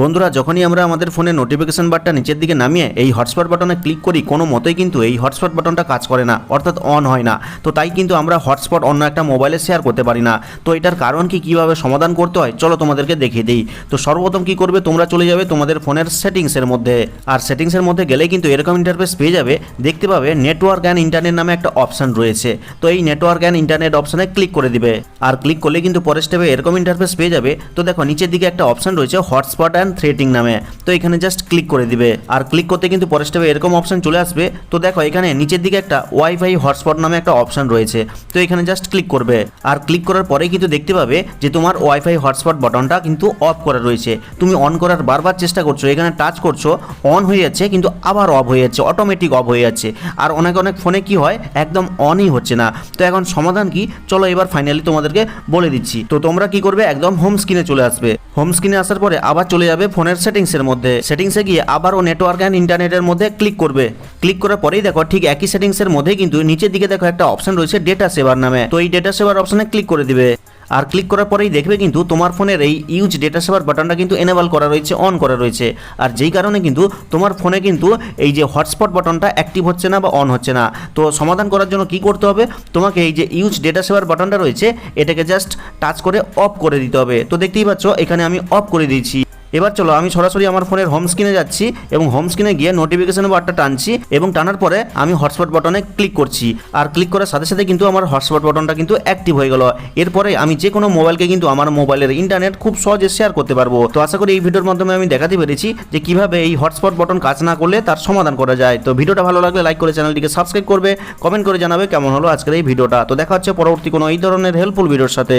বন্ধুরা, যখনই আমরা আমাদের ফোনে নোটিফিকেশন বারটা নিচের দিকে নামিয়ে এই হটস্পট বাটনে ক্লিক করি, কোনো মতেই কিন্তু এই হটস্পট বাটনটা কাজ করে না, অর্থাৎ অন হয় না। তো তাই কিন্তু আমরা হটস্পট অন্য একটা মোবাইলে শেয়ার করতে পারি না। তো এটার কারণ কি, কীভাবে সমাধান করতে হয়? চলো তোমাদেরকে দেখিয়ে দিই। তো সর্বপ্রথম কি করবে? তোমরা চলে যাবে তোমাদের ফোনের সেটিংসের মধ্যে। আর সেটিংসের মধ্যে গেলে কিন্তু এরকম ইন্টারফেস পেয়ে যাবে। দেখতে পাবে নেটওয়ার্ক অ্যান্ড ইন্টারনেট নামে একটা অপশন রয়েছে। তো এই নেটওয়ার্ক অ্যান্ড ইন্টারনেট অপশনে ক্লিক করে দিবে। আর ক্লিক করলে কিন্তু পরের স্টেপে এরকম ইন্টারফেস পেয়ে যাবে। তো দেখো, নিচের দিকে একটা অপশন রয়েছে হটস্পট থ্রেটিং নামে। তো এখানে জাস্ট ক্লিক করে দিবে। আর ক্লিক করতে কিন্তু পরের স্টেপে এরকম অপশন চলে আসবে। তো দেখো, এখানে নিচের দিকে একটা ওয়াইফাই হটস্পট নামে একটা অপশন রয়েছে। তো এখানে জাস্ট ক্লিক করবে। আর ক্লিক করার পরেই কিন্তু দেখতে পাবে যে তোমার ওয়াইফাই হটস্পট বটনটা কিন্তু অফ করা রয়েছে। তুমি অন করার বারবার চেষ্টা করছ, এখানে টাচ করছ অন হয়ে যাচ্ছে, কিন্তু আবার অফ হয়ে যাচ্ছে অটোমেটিক অফ হয়ে যাচ্ছে। আর অনেক অনেক ফোনে কি হয়, একদম অনই হচ্ছে না। তো এখন সমাধান কি? চলো এবার ফাইনালি তোমাদেরকে বলে দিচ্ছি। তো তোমরা কি করবে? একদম হোম স্ক্রিনে চলে আসবে। হোম স্ক্রিনে আসার পরে আবার চলে যাবে ফোনের সেটিংসের মধ্যে। সেটিংসে গিয়ে আবারও নেটওয়ার্ক অ্যান্ড ইন্টারনেটের মধ্যে ক্লিক করবে। ক্লিক করার পরেই দেখো ঠিক একই সেটিংসের মধ্যে কিন্তু নিচের দিকে দেখো একটা অপশন রয়েছে ডেটা সেভার নামে। তো এই ডেটা সেভার অপশনে ক্লিক করে দিবে। আর ক্লিক করার পরেই দেখবে কিন্তু তোমার ফোনের এই ইউজ ডেটা সেভার বাটনটা কিন্তু এনেবল করা রয়েছে অন করা রয়েছে। আর যেই কারণে কিন্তু তোমার ফোনে কিন্তু এই যে হটস্পট বাটনটা অ্যাক্টিভ হচ্ছে না বা অন হচ্ছে না। তো সমাধান করার জন্য কি করতে হবে? তোমাকে এই যে ইউজ ডেটা সেভার বাটনটা রয়েছে, এটাকে জাস্ট টাচ করে অফ করে দিতে হবে। তো দেখতেই পাচ্ছ, এখানে আমি অফ করে দিয়েছি। এবার চলো, আমি সরাসরি আমার ফোনের হোম স্ক্রিনে যাচ্ছি এবং হোম স্ক্রিনে গিয়ে নোটিফিকেশন বারটা টানছি এবং টানার পরে আমি হটস্পট বাটনে ক্লিক করছি। আর ক্লিক করার সাথে সাথে কিন্তু আমার হটস্পট বাটনটা কিন্তু অ্যাক্টিভ হয়ে গেল। এরপরে আমি যে কোনো মোবাইলকে কিন্তু আমার মোবাইলের ইন্টারনেট খুব সহজে শেয়ার করতে পারব। তো আশা করি এই ভিডিওর মাধ্যমে আমি দেখাতে পেরেছি যে কীভাবে এই হটস্পট বাটন কাজ না করলে তার সমাধান করা যায়। তো ভিডিওটা ভালো লাগলে লাইক করে চ্যানেলটিকে সাবস্ক্রাইব করবে কমেন্ট করে জানাবে কেমন হলো আজকের এই ভিডিওটা। তো দেখা হচ্ছে পরবর্তী কোনো এই ধরনের হেল্পফুল ভিডিওর সাথে।